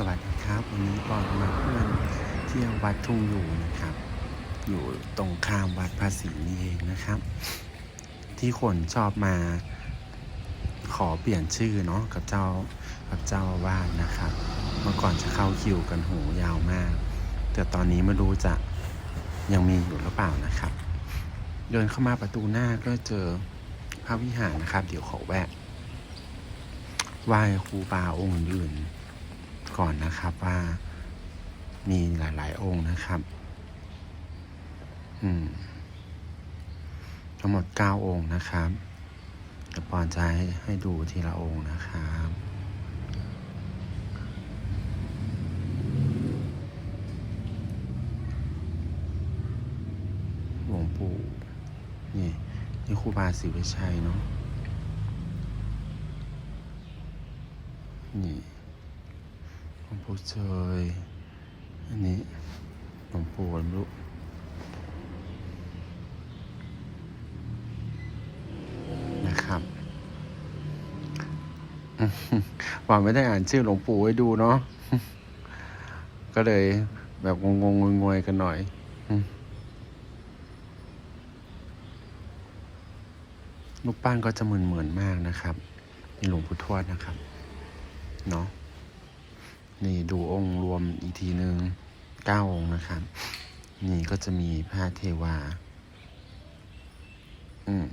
สวัสดีครับ วันนี้ปอนมาเพื่อนเที่ยววัดทุ่งอยู่นะครับ อยู่ตรงข้ามวัดภาษีนี่เองนะครับ ที่คนชอบมาขอเปลี่ยนชื่อเนาะกับเจ้ากับเจ้าอาวาสนะครับ เมื่อก่อนจะเข้าคิวกันโหยาวมาก แต่ตอนนี้ไม่รู้จะยังมีอยู่หรือเปล่านะครับ เดินเข้ามาประตูหน้าก็เจอพระวิหารนะครับ เดี๋ยวขอแวะไหว้ครูบาองค์อื่น ก่อนนะครับว่ามีหลาย ๆ องค์นะครับ อืมทั้งหมดเก้าองค์นะครับเดี๋ยวปอนจะให้ให้ดูทีละองค์นะครับหลวงปู่นี่นี่ครูบาศรีวิชัยเนาะนี่ ปู่เชยอันนี้หลวงปู่รู้นะครับหวังไม่ได้อ่านชื่อหลวงปู่ไว้ดูเนาะก็เลยแบบงงงวยกันหน่อยรูปปั้นก็จะเหมือนเหมือนๆมากนะครับนี่หลวงปู่ทวดนะครับ เนาะ นี่ดูองค์รวมอีกทีหนึ่งเก้าองค์นะครับ นี่ก็จะมีพระเทวา อืม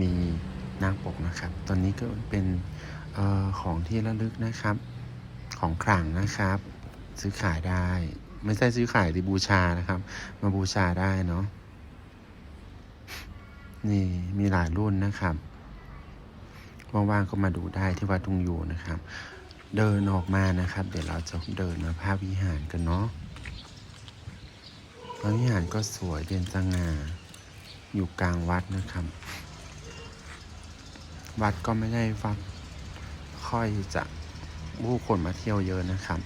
มีนางปกนะครับ ตอนนี้ก็เป็นเออของที่ระลึกนะครับ ของขลังนะครับ ซื้อขายได้ ไม่ใช่ซื้อขายที่บูชานะครับ มาบูชาได้เนาะนี่มีหลายรุ่นนะครับว่างๆก็มาดูได้ที่วัดทุงอยู่นะครับ เดินออกมานะครับ เดี๋ยวเราจะเดินมาภาพวิหารกันเนาะพระวิหารก็สวยเด่นสง่าอยู่กลางวัดนะครับ วัดก็ไม่ได้วัดค่อยจะผู้คนมาเที่ยวเยอะนะครับ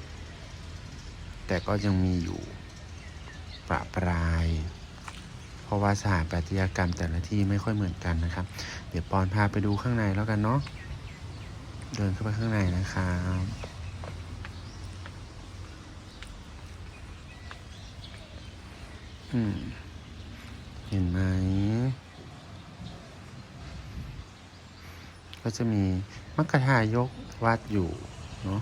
แต่ก็ยังมีอยู่ประปราย เพราะว่าสถาปัตยกรรมแต่ละที่ไม่ค่อยเหมือนกันนะครับ เดี๋ยวปอนพาไปดูข้างในแล้วกันเนาะ เดินเข้าไปข้างในนะครับอืมเห็นไหม ก็จะมีมัคคทายกวัดอยู่ เนาะ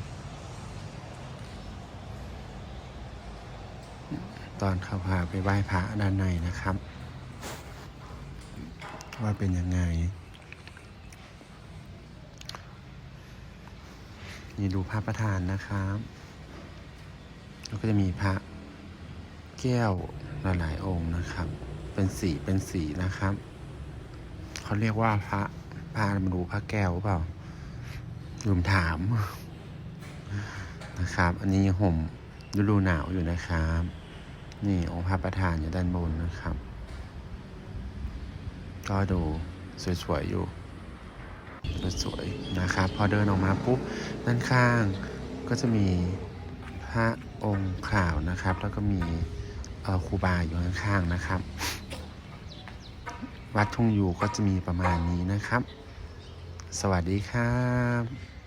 ตอนเขาพาไปไหว้พระด้านในนะครับ ว่าเป็นยังไง นี่ดูพระประธานนะครับ แล้วก็จะมีพระแก้วหลายๆองค์นะครับ เป็นสีเป็นสีนะครับ เขาเรียกว่าพระพามาดูพระแก้วหรือเปล่าลืมถามนะครับ อันนี้ห่มฤดูหนาวอยู่นะครับ นี่องค์พระประธานอยู่ด้านบนนะครับ ก็ดูสวยๆอยู่ สวยๆนะครับ พอเดินออกมาปุ๊บด้านข้างก็จะมีพระองค์ข่าวนะครับ แล้วก็มีครูบาอยู่ข้างๆนะครับ วัดทุ่งอยู่ก็จะมีประมาณนี้นะครับ สวัสดีครับ